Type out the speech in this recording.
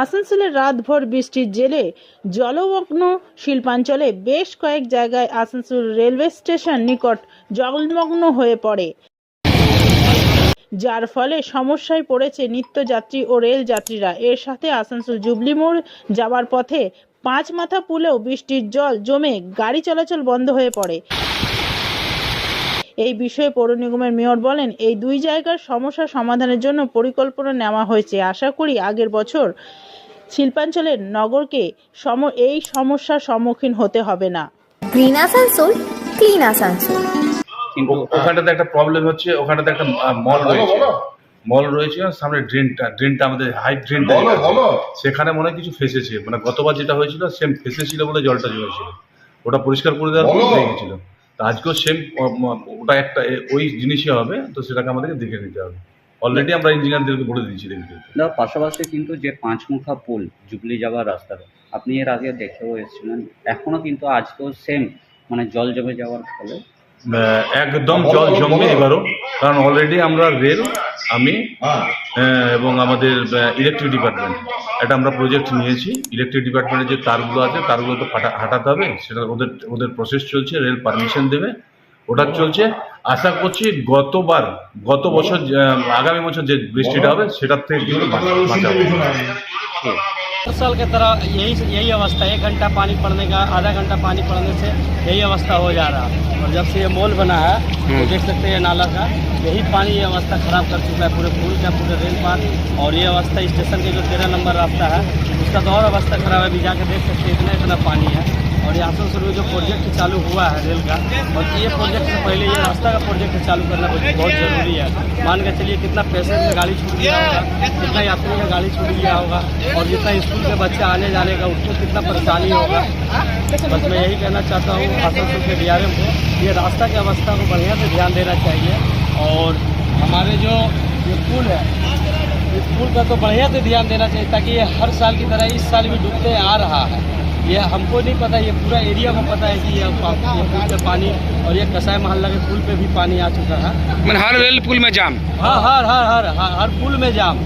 আসানসোলের রাতভর বৃষ্টির জেলে জলমগ্ন শিল্পাঞ্চলে বেশ কয়েক জায়গায় আসানসোল রেলওয়ে স্টেশন নিকট জলমগ্ন হয়ে পড়ে। যার ফলে সমস্যায় পড়েছে নিত্যযাত্রী ও রেল যাত্রীরা এর সাথে আসানসোল জুবলি মোড় যাওয়ার পথে পাঁচ মাথা পুলেও বৃষ্টির জল জমে গাড়ি চলাচল বন্ধ হয়ে পড়ে। এই বিষয়ে পৌর নিগমের মেয়র বলেন এই দুই জায়গার সমস্যা সমাধানের জন্য পরিকল্পনা নেওয়া হয়েছে। আশা করি আগের বছর শিল্পাঞ্চলের নগরকে সম এই সমস্যার সম্মুখীন হতে হবে না। গ্রিন আসানসোল ক্লিন আসানসোল কিন্তু ওখানটাতে একটা প্রবলেম হচ্ছে ওখানটাতে একটা মল রয়েছে। মল রয়েছে সামনে ড্রেনটা ড্রেনটা আমাদের হাই ড্রেনটা সেখানে মনে হয় কিছু ফেসেছে। মানে গতবার যেটা হয়েছিল সেম ফেসেছিল বলে জলটা জমেছিল। ওটা পরিষ্কার করে দেওয়ার পর হয়ে গেছিল। তো আজকেও সেম ওটা একটা ওই জিনিসই হবে তো সেটাকে আমাদেরকে দেখে নিতে হবে। অলরেডি আমরা ইঞ্জিনিয়ারদেরকে বলে দিয়েছি দেখতে না পাশাপাশি কিন্তু যে পাঁচমুখা পুল জুবলি যাওয়ার রাস্তা আপনি এর আগে দেখেও এসেছিলেন এখনও কিন্তু আজকেও সেম মানে জল জমে যাওয়ার ফলে। একদম জল জমবে এবারও কারণ অলরেডি আমরা রেল আমি এবং আমাদের ইলেকট্রিক ডিপার্টমেন্ট এটা আমরা প্রজেক্ট নিয়েছি। ইলেকট্রিক ডিপার্টমেন্টের যে তারগুলো আছে, তারগুলো তো হাঁটাতে হবে। সেটা ওদের ওদের প্রসেস চলছে রেল পারমিশন দেবে। ওটা চলছে। আশা করছি গতবার, গত বছর আগামী বছর যে বৃষ্টিটা হবে, সেটার থেকে কিন্তু। हर साल की तरह यही यही अवस्था एक घंटा पानी पड़ने का आधा घंटा पानी पड़ने से यही अवस्था हो जा रहा। है और जब से ये मोल बना है तो देख सकते हैं ये नाला का यही पानी ये अवस्था खराब कर चुका है पूरे पुल का पूरे रेल पार। और ये अवस्था स्टेशन के जो तेरह नंबर रास्ता है उसका तो और अवस्था खराब है अभी जाके देख सकते हैं इतना इतना पानी है। और ये आसनसोल में जो प्रोजेक्ट चालू हुआ है रेल का, और ये प्रोजेक्ट से पहले ये रास्ता का प्रोजेक्ट चालू करना बहुत ज़रूरी है। मान के चलिए कितना पैसेंजर में गाड़ी छूट गया होगा, कितना यात्री का गाड़ी छूट गया होगा, और जितना स्कूल के बच्चे आने जाने का, उसको कितना परेशानी होगा। बस मैं यही कहना चाहता हूँ आसनसोल के डी को, ये रास्ता की अवस्था को बढ़िया से ध्यान देना चाहिए, और हमारे जो पुल है, इस पुल का तो बढ़िया से ध्यान देना चाहिए, ताकि ये हर साल की तरह इस साल भी डूबते आ रहा है। ये हमको नहीं पता ये पूरा एरिया को पता है कि ये, पुल पे पानी और ये कसाई मोहल्ला के पुल पे भी पानी आ चुका है। मैंने हर रेल पुल में जाम। हाँ हर हर हर, हर पुल में जाम।